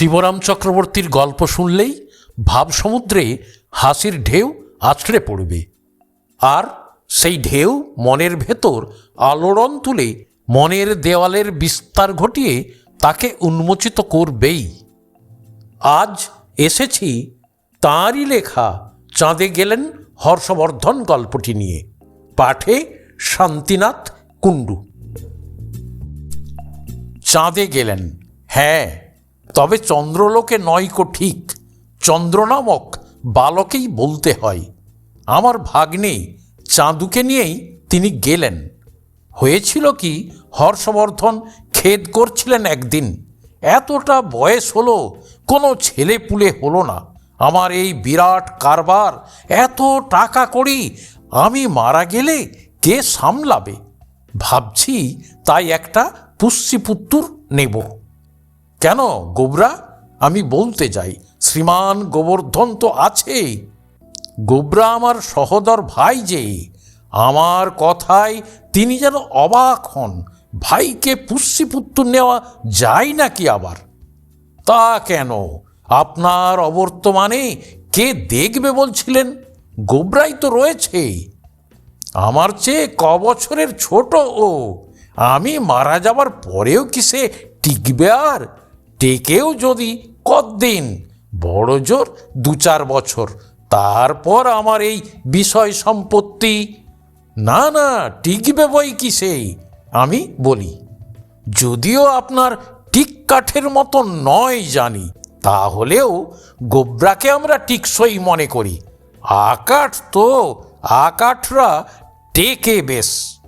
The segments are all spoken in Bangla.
শিবরাম চক্রবর্তীর গল্প শুনলেই ভাবসমুদ্রে হাসির ঢেউ আছড়ে পড়বে। আর সেই ঢেউ মনের ভেতর আলোড়ন তুলে মনের দেওয়ালের বিস্তার ঘটিয়ে তাকে উন্মোচিত করবেই। আজ এসেছি তাঁরই লেখা চাঁদে গেলেন হর্ষবর্ধন গল্পটি নিয়ে। পাঠে শান্তিনাথ কুণ্ডু। চাঁদে গেলেন হ্যাঁ। তবে চন্দ্রলোকে নয়কো ঠিক। চন্দ্র নামক বালকেই বলতে হয়। আমার ভাগ্নে চাঁদুকে নিয়েই তিনি গেলেন। হয়েছিল কি হর্ষবর্ধন খেদ করছিলেন একদিন। এতটা বয়স হলো, কোনো ছেলে পুলে হলো না। আমার এই বিরাট কারবার, এত টাকা করি আমি মারা গেলে কে সামলাবে? ভাবছি তাই একটা পুষ্যিপুত্তুর নেব। কেন গোবরা? আমি বলতে যাই শ্রীমান গোবর্ধন তো আছেই। গোবরা আমার সহদর ভাই যে, আমার কথায় তিনি যেন অবাক হন, ভাইকে পুষ্যিপুত্র নেওয়া যায় নাকি আবার? তা কেন? আপনার অবর্তমানে কে দেখবে বলছিলেন? গোবরাই তো রয়েছে। আমার চেয়ে ক বছরের ছোট ও, আমি মারা যাবার পরেও কি সে টিকবে আর? টেকেও যদি কদিন বড় জোর দু চার বছর। তারপর আমার এই বিষয় সম্পত্তি। না না, টিকবে বই কি সেই? আমি বলি, যদিও আপনার টিক কাঠের মতো নয় জানি, তাহলেও গোবরাকে আমরা টিকসই মনে করি। আকাঠ তো, আকাঠরা টেকে বেশ।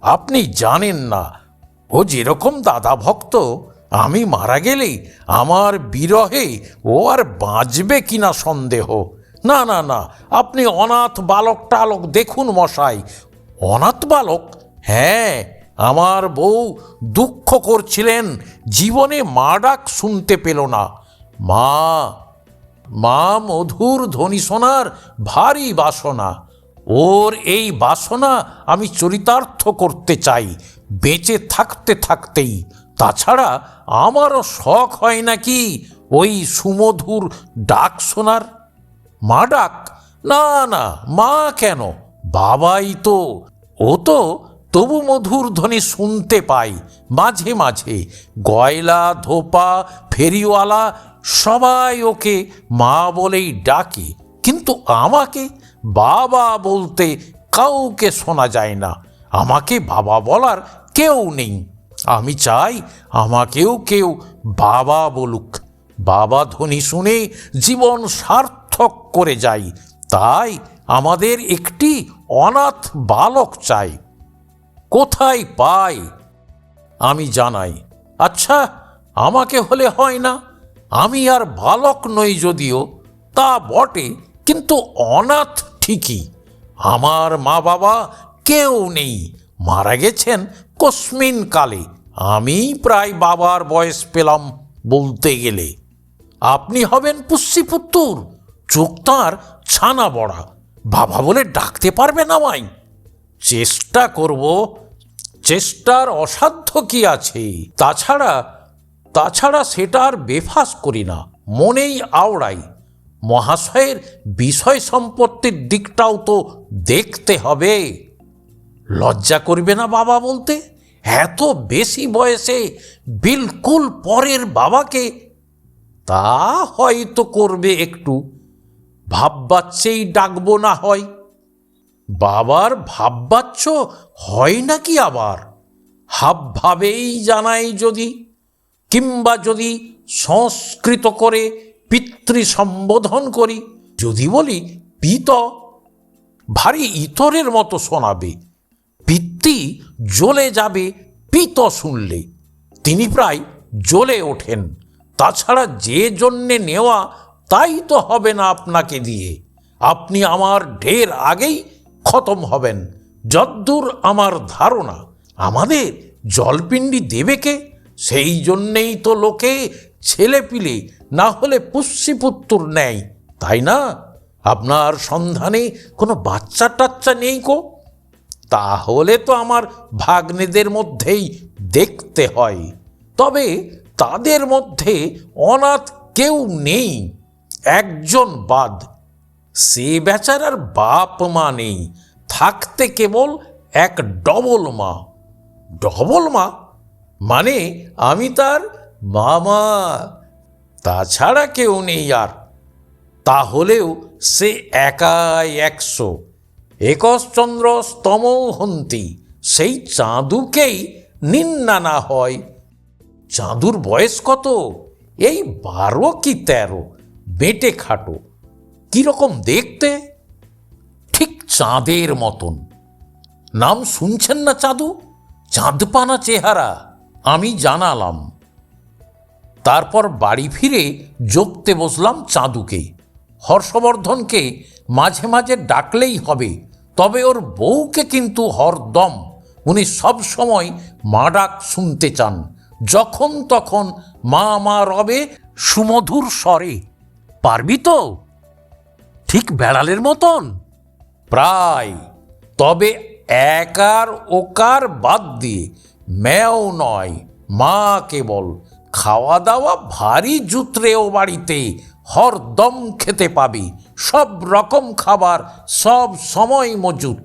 আপনি জানেন না, ও যেরকম দাদা ভক্ত আমি মারা গেলেই আমার বিরহে ও আর বাঁচবে কিনা সন্দেহ। না না না, আপনি অনাথ বালক টালক দেখুন মশাই। অনাথ বালক? হ্যাঁ আমার বউ দুঃখ করছিলেন, জীবনে মা ডাক শুনতে পেল না। মা মা মধুর ধ্বনি শোনার ভারী বাসনা। ওর এই বাসনা আমি চরিতার্থ করতে চাই, বেঁচে থাকতে থাকতেই। তাছাড়া আমারও শখ হয় নাকি ওই সুমধুর ডাক শোনার? মা ডাক? না না, মা কেন? বাবাই তো। ও তো তবু মধুর ধ্বনি শুনতে পাই মাঝে মাঝে গয়লা, ধোপা, ফেরিওয়ালা সবাই ওকে মা বলেই ডাকে। কিন্তু আমাকে বাবা বলতে কাউকে শোনা যায় না। আমাকে বাবা বলার কেউ নেই। আমি চাই আমাকেও কেউ বাবা বলুক। বাবা ধ্বনি শুনে জীবন সার্থক করে যাই। তাই আমাদের একটি অনাথ বালক চাই। কোথায় পাই আমি জানাই আচ্ছা আমাকে হলে হয় না। আমি আর বালক নই যদিও, তা বটে, কিন্তু অনাথ ঠিকই। আমার মা বাবা কেউ নেই। মারা গেছেন কস্মিন কালে আমি প্রায় বাবার বয়স পেলাম বলতে গেলে। আপনি হবেন পুষ্যিপুত্তুর, চোখ তাঁর ছানা বড়া। বাবা বলে ডাকতে পারবেন আমায়। চেষ্টা করব, চেষ্টার অসাধ্য কি আছে? তাছাড়া তাছাড়া সেটা আর বেফাস করি না, মনেই আওড়াই। মহাশয়ের বিষয় সম্পত্তির দিকটাও তো দেখতে হবে। লজ্জা করবে না বাবা বলতে? এত বেশি বয়সে বিলকুল পরের বাবাকে তা হয়তো করবে একটু। ভাববাচ্চেই ডাকবো না হয়। বাবার ভাববাচ্চ হয় নাকি আবার? হাব ভাবেই জানাই যদি, কিংবা যদি সংস্কৃত করে পিতৃ সম্বোধন করি। যদি বলি, পিত, ভারী ইতরের মতো শোনাবে। পিতৃ জ্বলে যাবে পিত শুনলে। তিনি প্রায় জ্বলে ওঠেন। তাছাড়া যে জন্যে নেওয়া, তাই তো হবে না আপনাকে দিয়ে। আপনি আমার ঢের আগেই খতম হবেন। যদ্দূর আমার ধারণা, আমাদের জলপিণ্ডি দেবে কে? সেই জন্যেই তো লোকে ছেলেপিলে না হলে পুষ্যিপুত্তুর নেয়। তাই না? আপনার সন্ধানে কোনো বাচ্চা টাচ্চা নেই কো? তাহলে তো আমার ভাগ্নেদের মধ্যেই দেখতে হয়। তবে তাদের মধ্যে অনাথ কেউ নেই, একজন বাদ। সে বেচারার বাপ মা নেই, থাকতে কেবল এক ডবল মা। ডবল মা? মানে আমি তার মামা, তাছাড়া কেউ নেই আর। তাহলেও সে একাই একশো। একশ্চন্দ্র স্তমৌ হন্তি, সেই চাঁদুকেই নিন্না না হয়। চাঁদুর বয়স কত? এই বারো কি তেরো? বেটে খাটো। কীরকম দেখতে? ঠিক চাঁদের মতন। নাম শুনছেন না চাঁদু? চাঁদপানা চেহারা, আমি জানালাম। তারপর বাড়ি ফিরে জপতে বসলাম চাঁদুকে। হর্ষবর্ধনকে মাঝে মাঝে ডাকলেই হবে। তবে ওর বউকে কিন্তু হরদম। উনি সব সময় মা ডাক শুনতে চান। যখন তখন মা মা রবে সুমধুর স্বরে, পারবি তো? ঠিক বেড়ালের মতন? প্রায়। তবে একার ওকার বাদ দিয়ে ম্যাও নয়, মা কেবল খাওয়া দাওয়া ভারী জুতরেও বাড়িতে হরদম খেতে পাবি। সব রকম খাবার, সব সময় মজুত।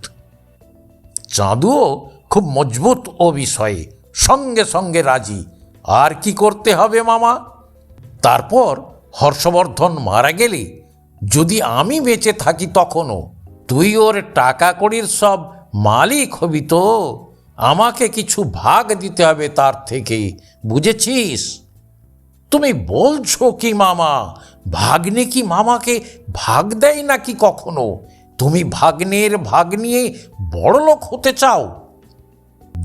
চাঁদুও খুব মজবুত ও বিষয়ে, সঙ্গে সঙ্গে রাজি। আর কি করতে হবে, মামা? তারপর হর্ষবর্ধন মারা গেলে, যদি আমি বেঁচে থাকি তখনও, তুই ওর টাকা কড়ির সব মালিক হবি তো। আমাকে কিছু ভাগ দিতে হবে তার থেকে, বুঝেছিস? তুমি বলছো কি, মামা? ভাগ্নে কি মামাকে ভাগ দেয় নাকি কখনো? তুমি ভাগ্নের ভাগ নিয়ে বড়লোক হতে চাও।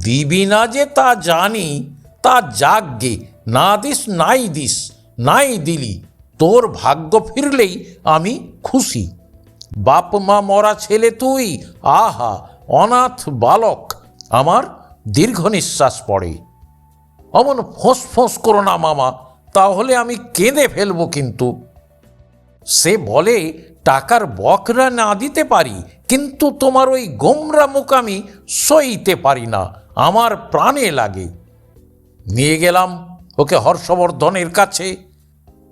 দিবি না যে তা জানি, তা যাগ্গে, না দিস, নাই দিস, নাই দিলি। তোর ভাগ্য ফিরলেই আমি খুশি। বাপ মা মরা ছেলে তুই, আহা, অনাথ বালক, আমার দীর্ঘ নিঃশ্বাস পড়ে। অমন ফোঁস ফোঁস করো না মামা, তাহলে আমি কেঁদে ফেলব কিন্তু। সে বলে, টাকার বকরা না দিতে পারি, কিন্তু তোমার ওই গোমরা মুখ আমি সইতে পারি না, আমার প্রাণে লাগে। নিয়ে গেলাম ওকে হর্ষবর্ধনের কাছে।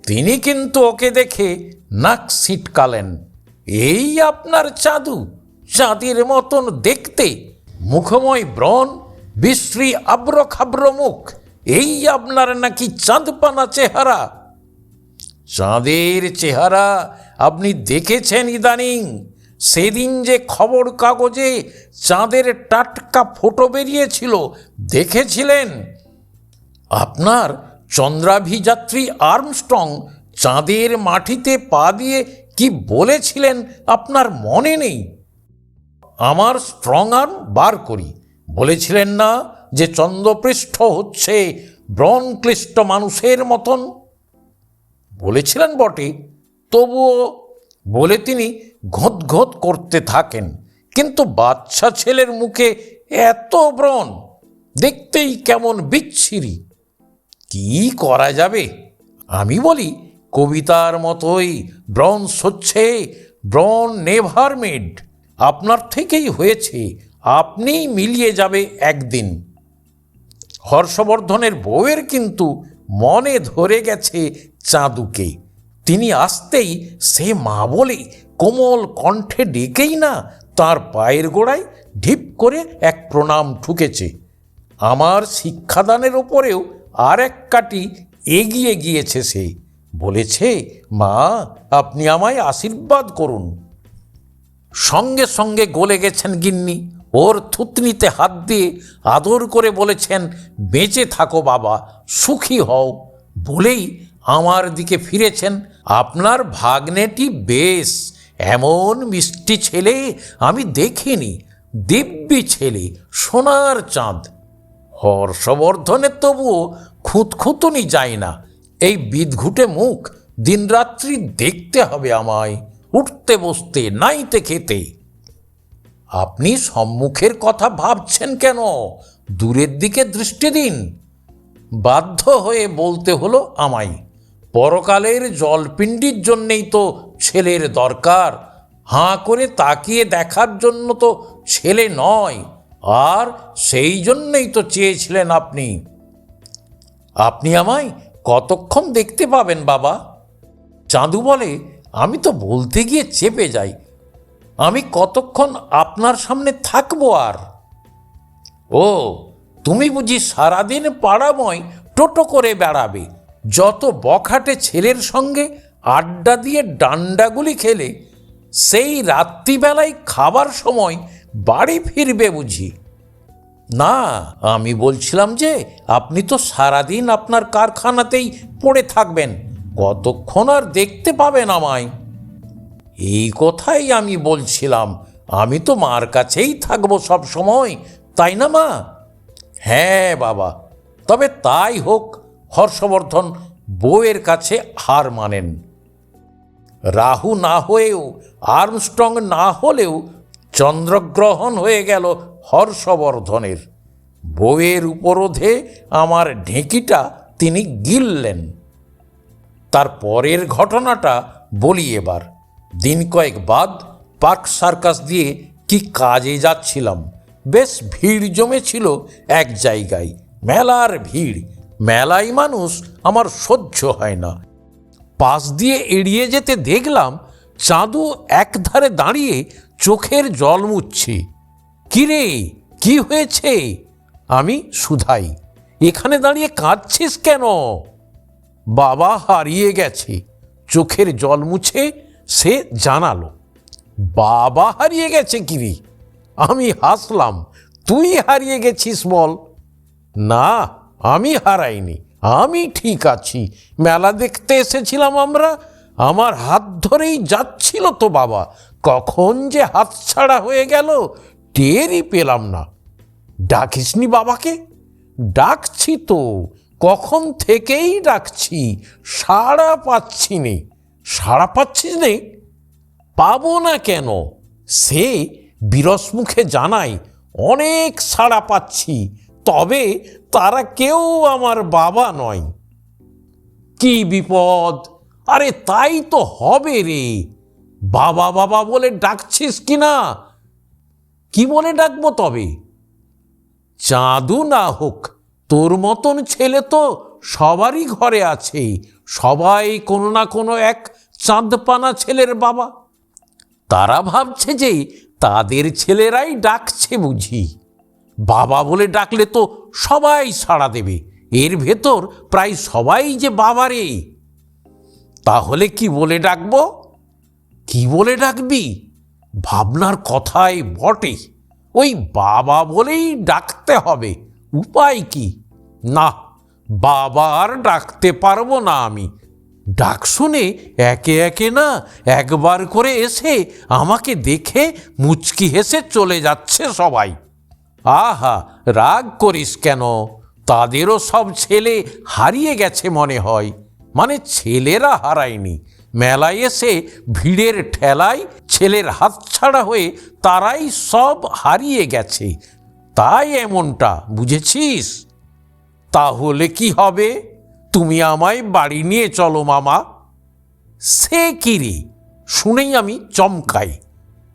তিনি কিন্তু ওকে দেখে নাক ছিটকালেন। এই আপনার চাঁদু চাঁদের মতন দেখতে, মুখময় ব্রণ, বিশ্রী আব্র খাব্র মুখ, এই আপনার নাকি চাঁদপানা চেহারা চাঁদের চেহারা আপনি দেখেছেন ইদানিং, সেদিন যে খবর কাগজে চাঁদের টাটকা ফোটো বেরিয়েছিল, দেখেছিলেন? আপনার চন্দ্রাভিযাত্রী আর্মস্ট্রং চাঁদের মাটিতে পা দিয়ে কি বলেছিলেন আপনার মনে নেই? আমার স্ট্রং আর্ম বার করি। বলেছিলেন না যে চন্দ্রপৃষ্ঠ হচ্ছে ব্রণক্লিষ্ট মানুষের মতন? বলেছিলেন বটে, তবুও বলে তিনি ঘোঁত ঘোঁত করতে থাকেন। কিন্তু বাচ্চা ছেলের মুখে এত ব্রণ, দেখতেই কেমন বিচ্ছিরি। কি করা যাবে? আমি বলি, কবিতার মতোই ব্রণ হচ্ছে ব্রণ নেভার মেড। আপনার থেকেই হয়েছে, আপনিই মিলিয়ে যাবে একদিন। হর্ষবর্ধনের বউয়ের কিন্তু মনে ধরে গেছে চাঁদুকে। তিনি আসতেই সে মা বলে কোমল কণ্ঠে ডেকেই না, তার পায়ের গোড়ায় ঢিপ করে এক প্রণাম ঠুকেছে। আমার শিক্ষাদানের ওপরেও আর এক কাটি এগিয়ে গিয়েছে সে। বলেছে, মা, আপনি আমায় আশীর্বাদ করুন। সঙ্গে সঙ্গে গলে গেছেন গিন্নি। ওর থুতনিতে হাত দিয়ে আদর করে বলেছেন, বেঁচে থাকো বাবা, সুখী হও। বলেই আমার দিকে ফিরেছেন। আপনার ভাগ্নেটি বেশ, এমন মিষ্টি ছেলে আমি দেখিনি, দিব্যি ছেলে, সোনার চাঁদ। হর্ষবর্ধনের তবুও খুঁতখুঁতুনি যায় না, এই বিদঘুটে মুখ, দিনরাত্রি দেখতে হবে আমায়, উঠতে বসতে, নাইতে খেতে। আপনি সম্মুখের কথা ভাবছেন কেন? দূরের দিকে দৃষ্টি দিন। বাধ্য হয়ে বলতে হলো আমায়, পরকালের জলপিণ্ডির জন্যেই তো ছেলের দরকার। হাঁ করে তাকিয়ে দেখার জন্য তো ছেলে নয়, আর সেই জন্যই তো চেয়েছিলেন আপনি। আপনি আমায় কতক্ষণ দেখতে পাবেন বাবা? চাঁদু বলে, আমি তো বলতে গিয়ে চেপে যাই আমি কতক্ষণ আপনার সামনে থাকব আর? ও, তুমি বুঝি সারাদিন পাড়াময় টোটো করে বেড়াবে। যত বখাটে ছেলের সঙ্গে আড্ডা দিয়ে ডান্ডাগুলি খেলে, সেই রাত্রিবেলায় খাবার সময় বাড়ি ফিরবে বুঝি। না, আমি বলছিলাম যে, আপনি তো সারাদিন আপনার কারখানাতেই পড়ে থাকবেন। কতক্ষণ আর দেখতে পাবেন আমায়? এই কথাই আমি বলছিলাম। আমি তো মার কাছেই থাকব সব সময়, তাই না মা? হ্যাঁ বাবা, তবে তাই হোক, হর্ষবর্ধন বউয়ের কাছে হার মানেন। রাহু না হয়েও, আর্মস্ট্রং না হলেও চন্দ্রগ্রহণ হয়ে গেল হর্ষবর্ধনের। বউয়ের উপরোধে আমার ঢেঁকিটা তিনি গিললেন। তার পরের ঘটনাটা বলি এবার। দিন কয়েক বাদ পার্ক সার্কাস দিয়ে কি কাজে যাচ্ছিলাম। বেশ ভিড় জমেছিল এক জায়গায়। মেলার ভিড়। মেলায় মানুষ আমার সহ্য হয় না। পাশ দিয়ে এড়িয়ে যেতে দেখলাম চাঁদু একধারে দাঁড়িয়ে চোখের জল মুচ্ছে কিরে কি হয়েছে? আমি সুধাই। এখানে দাঁড়িয়ে কাঁদছিস কেন? বাবা হারিয়ে গেছে। চোখের জল মুছে সে জানালো, বাবা হারিয়ে গেছে কিরি, আমি হাসলাম, তুই হারিয়ে গেছিস বল। না, আমি হারাইনি, আমি ঠিক আছি, মেলা দেখতে এসেছিলাম আমরা, আমার হাত ধরেই যাচ্ছিল তো বাবা, কখন যে হাত ছাড়া হয়ে গেল, টেরই পেলাম না। ডাকিসনি বাবাকে? ডাকছি তো, কখন থেকেই ডাকছি, সাড়া পাচ্ছি নে সাড়া পাচ্ছিস নে পাবো না কেন? সে বিরস মুখে জানায়, অনেক সাড়া পাচ্ছি, তবে তারা কেউ আমার বাবা নয়। কি বিপদ? আরে তাই তো হবে রে। বাবা বাবা বলে ডাকছিস কি না? কি বলে ডাকবো তবে? চাঁদু না হোক, তোর মতন ছেলে তো সবারই ঘরে আছে, সবাই কোনো না কোনো এক চাঁদপানা ছেলের বাবা। তারা ভাবছে যে তাদের ছেলেরাই ডাকছে বুঝি। বাবা বলে ডাকলে তো সবাই সাড়া দেবে। এর ভেতর প্রায় সবাই যে বাবারে তাহলে কি বলে ডাকবো? কি বলে ডাকবি? ভাবনার কথাই বটে। ওই বাবা বলেই ডাকতে হবে। উপায় কি? না, বাবা আর ডাকতে পারব না আমি। ডাক শুনে একে একে না একবার করে এসে আমাকে দেখে মুচকি হেসে চলে যাচ্ছে সবাই। আহা, রাগ করিস কেন? তাদেরও সব ছেলে হারিয়ে গেছে মনে হয়। মানে ছেলেরা হারায়নি। মেলায় এসে ভিড়ের ঠেলায় ছেলের হাতছাড়া হয়ে তারাই সব হারিয়ে গেছে। তাই এমনটা, বুঝেছিস? তাহলে কি হবে? তুমি আমায় বাড়ি নিয়ে চলো, মামা। সে কি রে? শুনেই আমি চমকাই।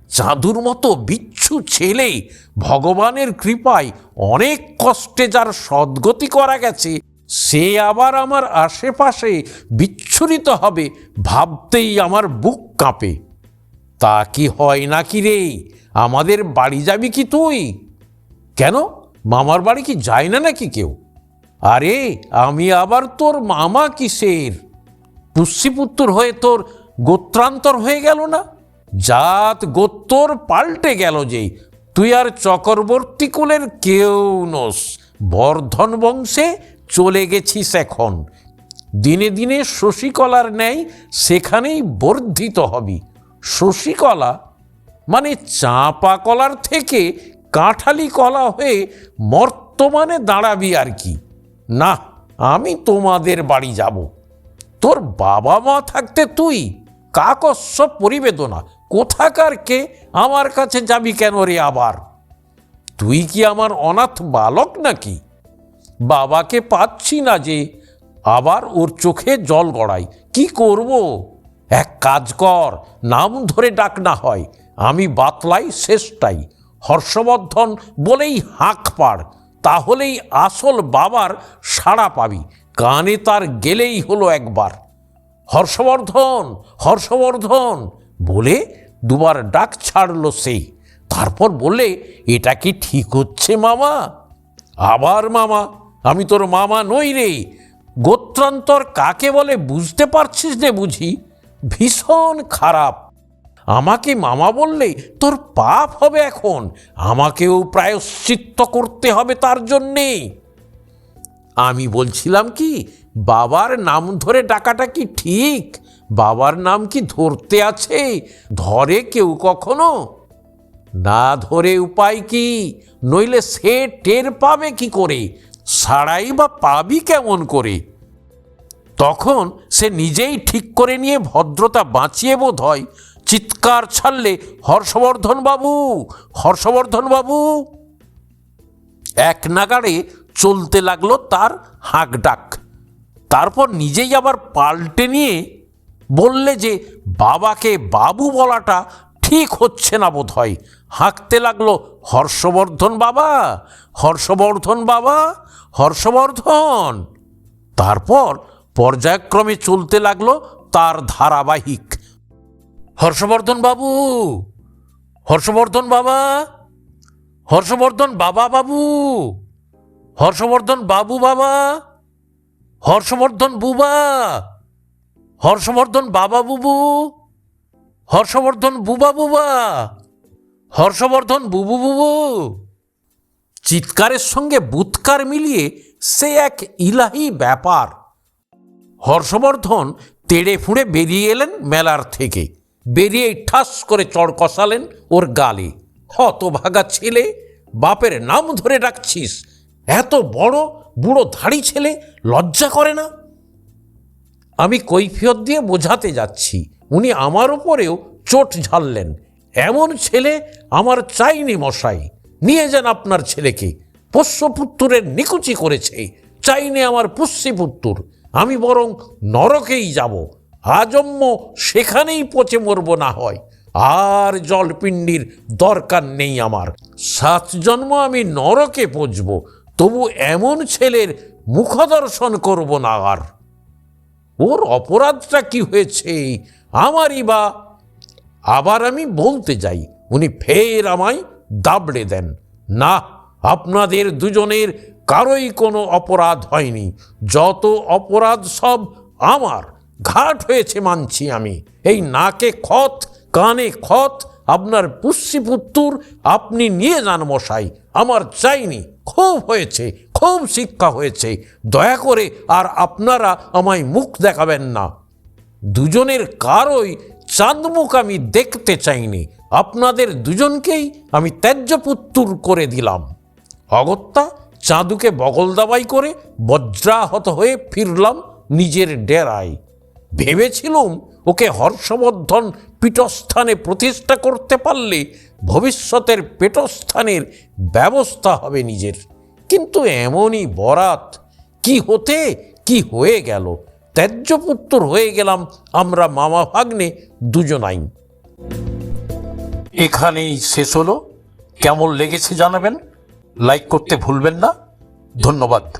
চাঁদুর মতো বিচ্ছু ছেলে, ভগবানের কৃপায় অনেক কষ্টে যার সদ্গতি করা গেছে, সে আবার আমার আশেপাশে বিচ্ছুরিত হবে ভাবতেই আমার বুক কাঁপে। তা কি হয় নাকি রে? আমাদের বাড়ি যাবি কি তুই? কেন? মামার বাড়ি কি যায় না নাকি কেউ? আরে, আমি আবার তোর মামা কিসের? পুষ্যিপুত্র হয়ে তোর গোত্রান্তর হয়ে গেল না? জাত গোত্তর পাল্টে গেল যে তুই আর চক্রবর্তী কুলের কেউ নস। বর্ধন বংশে চলে গেছিস এখন। দিনে দিনে শশীকলার ন্যায় সেখানেই বর্ধিত হবি। শশীকলা মানে চাঁপা কলার থেকে কাঁঠালি কলা হয়ে বর্তমানে দাঁড়াবি আর কি। না, আমি তোমাদের বাড়ি যাব। তোর বাবা মা থাকতে তুই কাকস্য পরিবেদনা। কোথাকার কে আমার কাছে যাবি কেন রে আবার? তুই কি আমার অনাথ বালক নাকি? বাবাকে পাচ্ছি না যে আবার ওর চোখে জল গড়াই। কি করব? এক কাজ কর, নাম ধরে ডাক না হয়। আমি বাতলাই শেষটাই। হর্ষবর্ধন বলেই হাঁক পাড়। তাহলেই আসল বাবার সাড়া পাবি। কানে তার গেলেই হলো একবার। হর্ষবর্ধন হর্ষবর্ধন, বলে দুবার ডাক ছাড়লো সেই তারপর বললে, এটা কি ঠিক হচ্ছে মামা? আবার মামা, আমি তোর মামা নই রে। গোত্রান্তর কাকে বলে বুঝতে পারছিস রে বুঝি? ভীষণ খারাপ। আমাকে মামা বললে তোর পাপ হবে এখন। আমাকেও প্রায়শ্চিত্ত করতে হবে তার জন্যে। আমি বলছিলাম কি, বাবার নাম ধরে ডাকাটা কি ঠিক? বাবার নাম কি ধরতে আছে? ধরে কেউ কখনো? না ধরে উপায় কি? নইলে সে টের পাবে কি করে? সারাই বা পাবি কেমন করে? তখন সে নিজেই ঠিক করে নিয়ে ভদ্রতা বাঁচিয়ে বোধ হয় চিৎকার ছাড়লে, হর্ষবর্ধন বাবু হর্ষবর্ধন বাবু। এক নাগাড়ে চলতে লাগল তার হাঁক ডাক তারপর নিজেই আবার পাল্টে নিয়ে বললে যে, বাবাকে বাবু বলাটা ঠিক হচ্ছে না বোধ হয় হাঁকতে লাগল, হর্ষবর্ধন বাবা হর্ষবর্ধন বাবা, হর্ষবর্ধন। তারপর পর্যায়ক্রমে চলতে লাগল তার ধারাবাহিক। হর্ষবর্ধন বাবু! হর্ষবর্ধন বাবা! হর্ষবর্ধন বাবা বাবু! হর্ষবর্ধন বাবু বাবা! হর্ষবর্ধন বুবা! হর্ষবর্ধন বাবা বুবু! হর্ষবর্ধন বুবা বুবা! হর্ষবর্ধন বুবু বুবু! চিৎকারের সঙ্গে বুৎকার মিলিয়ে সে এক ইলাহি ব্যাপার। হর্ষবর্ধন তেড়ে ফুঁড়ে বেরিয়ে এলেন মেলার থেকে। বেরিয়ে ঠাস করে চড় কষালেন ওর গালে। হতভাগা ছেলে, বাপের নাম ধরে ডাকছিস। এত বড় বুড়ো ধাড়ি ছেলে লজ্জা করে না? আমি কৈফিয়ত দিয়ে বোঝাতে যাচ্ছি, উনি আমার ওপরেও চোট ঝাড়লেন। এমন ছেলে আমার চাইনি মশাই, নিয়ে যান আপনার ছেলেকে। পোষ্যপুত্রের নিকুচি করেছে, চাইনি আমার পুষ্যপুত্র আমি বরং নরকেই যাব। আজম্য সেখানেই পচে মরব না হয়। আর জলপিণ্ডির দরকার নেই আমার। সাত জন্ম আমি নরকে পচব, তবু এমন ছেলের মুখদর্শন করব না আর। ওর অপরাধটা কি হয়েছে, আমারই বা? আবার আমি বলতে যাই, উনি ফের আমায় দাবড়ে দেন। না, আপনাদের দুজনের কারোই কোনো অপরাধ হয়নি, যত অপরাধ সব আমার। ঘাট হয়েছে মানছি আমি। এই নাকে খত কানে খত আপনার পুষ্যিপুত্তুর আপনি নিয়ে যান মশাই। আমার চাইনি খুব হয়েছে খুব শিক্ষা হয়েছে। দয়া করে আর আপনারা আমায় মুখ দেখাবেন না। দুজনের কারোই চাঁদমুখ আমি দেখতে চাইনি। আপনাদের দুজনকেই আমি ত্যায্যপুত্তুর করে দিলাম। অগত্যা চাঁদুকে বগল দাবাই করে বজ্রাহত হয়ে ফিরলাম নিজের ডেরায়। ভেবেছিলুম ওকে হর্ষবর্ধন পীঠস্থানে প্রতিষ্ঠা করতে পারলে ভবিষ্যতের পেটস্থানের ব্যবস্থা হবে নিজের। কিন্তু এমনই বরাত, কি হতে, কি হয়ে গেল? ত্যায্যপুত্র হয়ে গেলাম আমরা মামা ভাগ্নে দুজনাই। এখানেই শেষ হলো। কেমন লেগেছে জানাবেন? লাইক করতে ভুলবেন না। ধন্যবাদ।